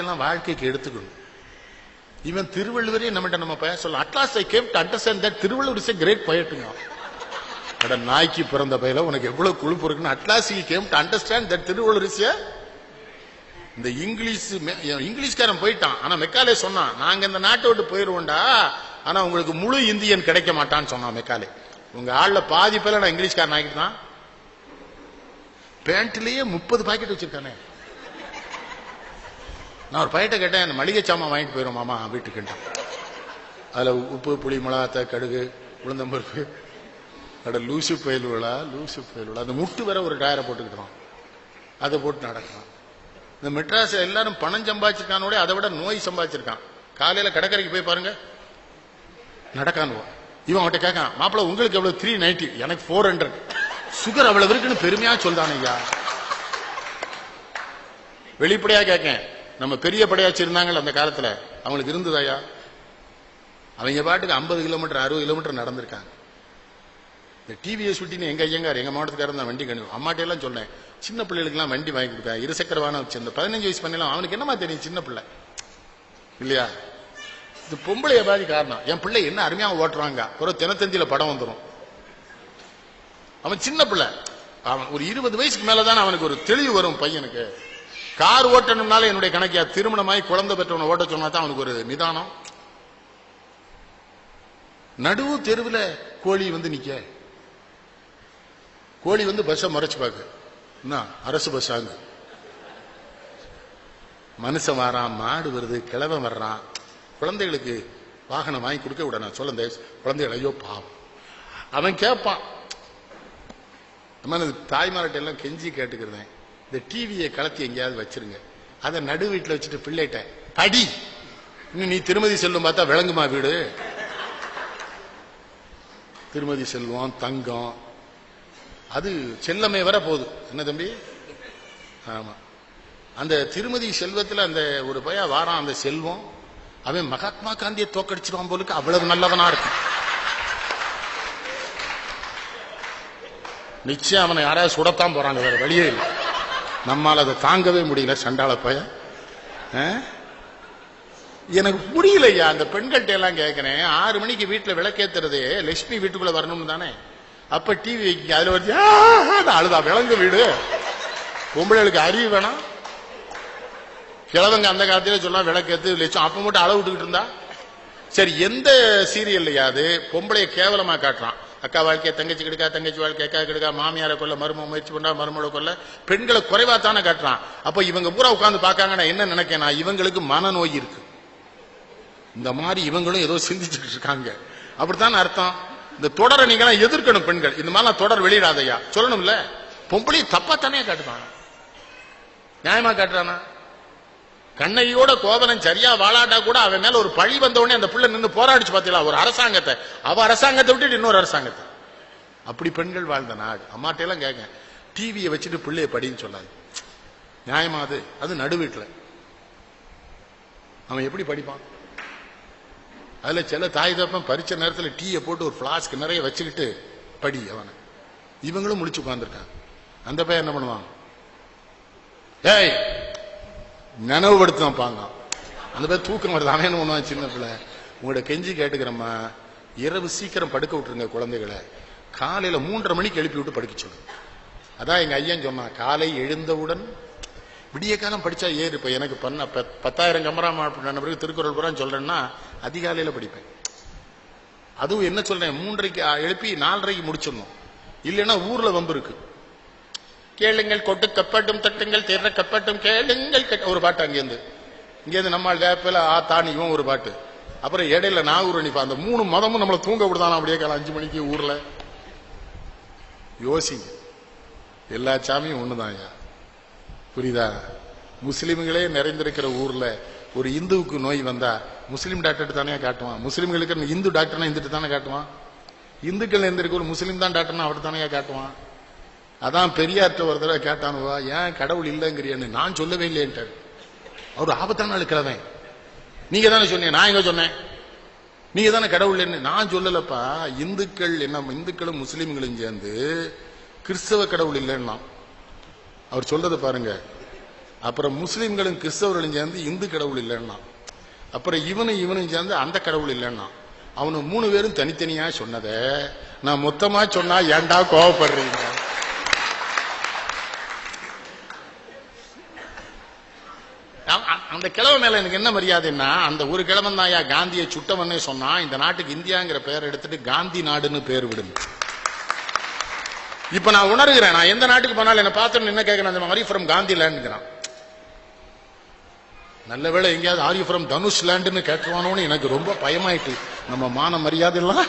எல்லாம் வாழ்க்கைக்கு எடுத்துக்கணும். இவன் திருவள்ளுவரே நம்மகிட்ட நம்ம பையன் சொல்ல at last I came to understand that Thiruvalluvar is great பயட்டுங்க அட நாய்க்கு பிறந்த பையில உனக்கு எவ்வளவு குழுப்பு இருக்குன்னு at last I came to understand that Thiruvalluvar is இந்த இங்கிலீஷ் இங்கிலீஷ்காரன் போயிட்டான். ஆனா மெக்காலே சொன்னான் நாங்க இந்த நாட்டை விட்டு போயிருவோம்டா. ஆனா உங்களுக்கு முழு இந்தியன் கிடைக்க மாட்டான்னு சொன்னான் மெக்காலே. உங்க ஆள்ல பாதி பேர்ல நான் இங்கிலீஷ்காரன் ஆகிட்டு தான் பேண்ட்லயே முப்பது பாக்கெட் வச்சிருக்கானே. நான் ஒரு பையட்ட கேட்டேன் அந்த மளிகை சாமான் வாங்கிட்டு போயிடும் மாமா வீட்டுக்குன்ட்டான் அதில் உப்பு புளி மிளகாத்த கடுகு உளுந்தம்பருப்பு அட லூசு பயலுவலா லூசு பயலுவலா அந்த முட்டு வர ஒரு டயரை போட்டுக்கிட்டோம் அதை போட்டு நடக்கிறான். இந்த மெட்ராஸ் எல்லாரும் பணம் சம்பாதிச்சிருக்கானோட அதை விட நோய் சம்பாதிச்சிருக்கான். காலையில கடற்கரைக்கு போய் பாருங்க. நடக்கானுவோம் இவன் அவன்கிட்ட கேட்கான் மாப்பிள்ள உங்களுக்கு எவ்வளவு? த்ரீ நைன்டி எனக்கு ஃபோர் ஹண்ட்ரட் சுகர் அவ்வளவு இருக்குன்னு பெருமையா சொல்றான் ஐயா. வெளிப்படையா கேட்கேன். நம்ம பெரிய படையாச்சி இருந்தாங்கல்ல அந்த காலத்துல? அவங்களுக்கு இருந்ததாயா? அவங்க பாட்டுக்கு ஐம்பது கிலோமீட்டர் அறுபது கிலோமீட்டர் நடந்திருக்காங்க. இந்த டிவியை சுட்டின்னு எங்க ஐயங்கார் எங்க மாவட்டத்துக்காரர் தான் வண்டி கணிவு அம்மாட்டே எல்லாம் சொன்னேன் சின்ன பிள்ளைகளுக்குலாம் வண்டி வாங்கி கொடுக்க இருசக்கர வாகனம் வச்சு இந்த பதினஞ்சு வயசு பண்ணலாம் அவனுக்கு என்னமா தெரியும் சின்ன பிள்ளை? இல்லையா? இது பொம்பளைய பாதி காரணம். என் பிள்ளை என்ன அருமையா ஓட்டுறாங்க? ஒரு தினத்தந்தியில படம் வந்துடும் அவன் சின்ன பிள்ளை. அவன் ஒரு இருபது வயசுக்கு மேலதான் அவனுக்கு ஒரு தெளிவு வரும் பையனுக்கு. கார் ஓட்டணும்னால என்னுடைய கணக்கியா திருமணமாய் குழந்தை பெற்றவனை ஓட்ட சொன்னா தான் அவனுக்கு ஒரு நிதானம். நடுவு தெருவில் கோழி வந்து நிக்க. கோழி வந்து பஸ்ஸை முறைச்சு பார்க்க என்ன? அரசு பஸ் ஆங்கு மனுஷன் வரான் மாடு வருது கிழவன் வர்றான். குழந்தைகளுக்கு வாகனம் வாங்கி கொடுக்க விட நான் சொல்ல குழந்தைகள் ஐயோ பாவம். அவன் கேட்பான் அம்மா தாய்மார்கிட்ட எல்லாம் கெஞ்சி கேட்டுக்கிறேன் இந்த டிவியை கலத்தி எங்கேயாவது வச்சிருங்க. அதை நடு வீட்டில் வச்சுட்டு பிள்ளைகிட்ட படி. இன்னும் நீ திருமதி செல்வம் பார்த்தா விளங்குமா வீடு? திருமதி செல்வம் தங்கம். அது செல்லமே வர போகுது. என்ன தம்பி? ஆமா. அந்த திருமதி செல்வத்தில் அந்த ஒரு பையன் வாரான் அந்த செல்வம். அவன் மகாத்மா காந்தியை தோக்கடிச்சிருவான் போலுக்கு அவ்வளவு நல்லவனா இருக்கும் நிச்சயம் அவனை யாராவது சுடத்தான் போறாங்க வேற வழியே இல்லை. நம்மால் அதை தாங்கவே முடியல சண்டால போய ஆ? எனக்கு புரியலையா அந்த பெண்கள்கிட்ட எல்லாம் கேட்கிறேன் ஆறு மணிக்கு வீட்டில் விளக்கேத்துறது. லட்சுமி வீட்டுக்குள்ள வரணும்னு தானே. அப்ப டிவி வைக்க அதுல வந்து அழுதா விலங்கு வீடு. பொம்பளைகளுக்கு அறிவு வேணாம். கிழவங்க அந்த காலத்துல சொல்லலாம் விளக்கேத்து லட்சம் அப்ப மட்டும் அளவு விட்டுக்கிட்டு இருந்தா? சரி எந்த சீரியல்லையாவது பொம்பளைய கேவலமா காட்டுறான். அக்கா வாழ்க்கையை தங்கச்சி கிடைக்கா தங்கச்சி வாழ்க்கை அக்கா கிடைக்கா மாமியாரை கொல்ல மரும முயற்சி பண்றா மருமலை கொல்ல. பெண்களை குறைவா தானே காட்டுறான். அப்ப இவங்க பூரா உட்காந்து பாக்காங்கன்னா என்ன நினைக்கிறேன் இவங்களுக்கு மனநோய் இருக்கு. இந்த மாதிரி இவங்களும் ஏதோ சிந்திச்சுட்டு இருக்காங்க. அப்படித்தான் அர்த்தம். இந்த தொடரை நீங்க எதிர்க்கணும் பெண்கள். இந்த மாதிரிலாம் தொடர் வெளியிடாதையா சொல்லணும்ல. பொம்பளை தப்பா தானே காட்டுறான் நியாயமா காட்டுறானா? கண்ணையோட கோவலன் சரியா வாழாட்டா கூட அவன் மேல ஒரு பழி வந்தவொடனே அந்த பிள்ளை நின்று போராடிச்சு பாத்தீங்களா? ஒரு அரசாங்கத்தை. அவ அரசாங்கத்தை விட்டுட்டு இன்னொரு அரசாங்கத்தை. அப்படி பெண்கள் வாழ்ந்த நாடு அம்மாட்டையெல்லாம் கேட்க டிவியை வச்சுட்டு பிள்ளைய படின்னு சொல்லாது. நியாயமா அது? அது நடுவீட்டில் அவன் எப்படி படிப்பான்? அதுல சில தாய் தப்பன் பறிச்ச நேரத்தில் டீயை போட்டு ஒரு பிளாஸ்க் நிறைய வச்சுக்கிட்டு படி அவனை. இவங்களும் முடிச்சு உட்காந்துருக்கான் அந்த பையன் என்ன பண்ணுவான்? ஏய் நினைவுபடுத்தான் பாங்க அந்த பேர் தூக்கம் வருது அவன் என்ன சின்ன பிள்ளை. உங்களோட கெஞ்சி கேட்டுக்கிறம்மா. இரவு சீக்கிரம் படுக்க விட்டுருங்க குழந்தைகளை. காலையில மூன்றரை மணிக்கு எழுப்பி விட்டு படிக்க சொல்லுங்க அதான் எங்க ஐயன் சொன்னான் காலை எழுந்தவுடன் விடிய காலம் படிச்சா ஏறு. இப்ப எனக்கு பண்ண ப- பத்தாயிரம் கமரா பண்ண பிறகு திருக்குறள் புறம் சொல்றேன்னா அதிகாலையில படிப்பேன். அதுவும் என்ன சொல்றேன் மூன்றரைக்கு எழுப்பி நாலரைக்கு முடிச்சிடணும். இல்லைன்னா ஊர்ல வம்பு இருக்கு. கேளுங்கள் கொட்டு கப்பட்டும் தட்டுங்கள் திற கப்பட்டும் கேளுங்கள் ஒரு பாட்டு அங்கேருந்து இங்கேருந்து நம்மால் வேப்பில ஆ தானி ஒரு பாட்டு. அப்புறம் இடையில நாகூர் நிப்பா அந்த மூணு மதமும் நம்மளை தூங்க விடுதானா அப்படியே காலம் அஞ்சு மணிக்கு ஊர்ல. யோசிங்க. எல்லா சாமியும் ஒண்ணுதான் ஐயா புரியுதா? முஸ்லிம்களே நிறைந்திருக்கிற ஊர்ல ஒரு இந்துவுக்கு நோய் வந்தா முஸ்லீம் டாக்டர் தானே காட்டுவான். முஸ்லீம்களுக்கு இந்து டாக்டர்னா இந்துட்டு தானே காட்டுவான்? இந்துக்கள் இருந்திருக்க ஒரு முஸ்லீம் தான் டாக்டர்னா அவர் தானே காட்டுவான்? அதான் பெரியார்ட்ட ஒரு தடவை கேட்டானுவா ஏன் கடவுள் இல்லைங்கிறியன்னு? நான் சொல்லவே இல்லையன்ட்டார் அவர் ஆபத்தான ஆளு கிழவன் நீங்க தானே சொன்னீங்க நான் எங்க சொன்னேன்? நீங்க தானே கடவுள் இல்லைன்னு? நான் சொல்லலப்பா. இந்துக்கள் என்ன இந்துக்களும் முஸ்லீம்களும் சேர்ந்து கிறிஸ்தவ கடவுள் இல்லைன்னா அவர் சொல்றது பாருங்க. அப்புறம் முஸ்லீம்களும் கிறிஸ்தவர்களும் சேர்ந்து இந்து கடவுள் இல்லைன்னா அப்புறம் இவனும் இவனும் சேர்ந்து அந்த கடவுள் இல்லைன்னா அவனு மூணு பேரும் தனித்தனியா சொன்னதை நான் மொத்தமா சொன்னா ஏன்டா கோவப்படுறீங்க? அந்த கிழமை மேல எனக்கு என்ன மரியாதைன்னா அந்த ஒரு கிழவன் தான் காந்தியை சுட்டவனே சொன்னா இந்த நாட்டுக்கு இந்தியாங்கிற பெயர் எடுத்துட்டு காந்தி நாடுன்னு பேர் விடும் இப்ப நான் உணர்கிறேன் நான் எந்த நாட்டுக்கு போனாலும் என்ன பார்த்து என்ன கேட்கிறேன் அந்த மாதிரி ஃப்ரம் காந்தி லேண்டுங்கிறான் நல்ல வேலை எங்கேயாவது ஆர் ஃப்ரம் தனுஷ் லேண்டுன்னு கேட்டுருவானோன்னு எனக்கு ரொம்ப பயமாயிட்டு நம்ம மான மரியாதை எல்லாம்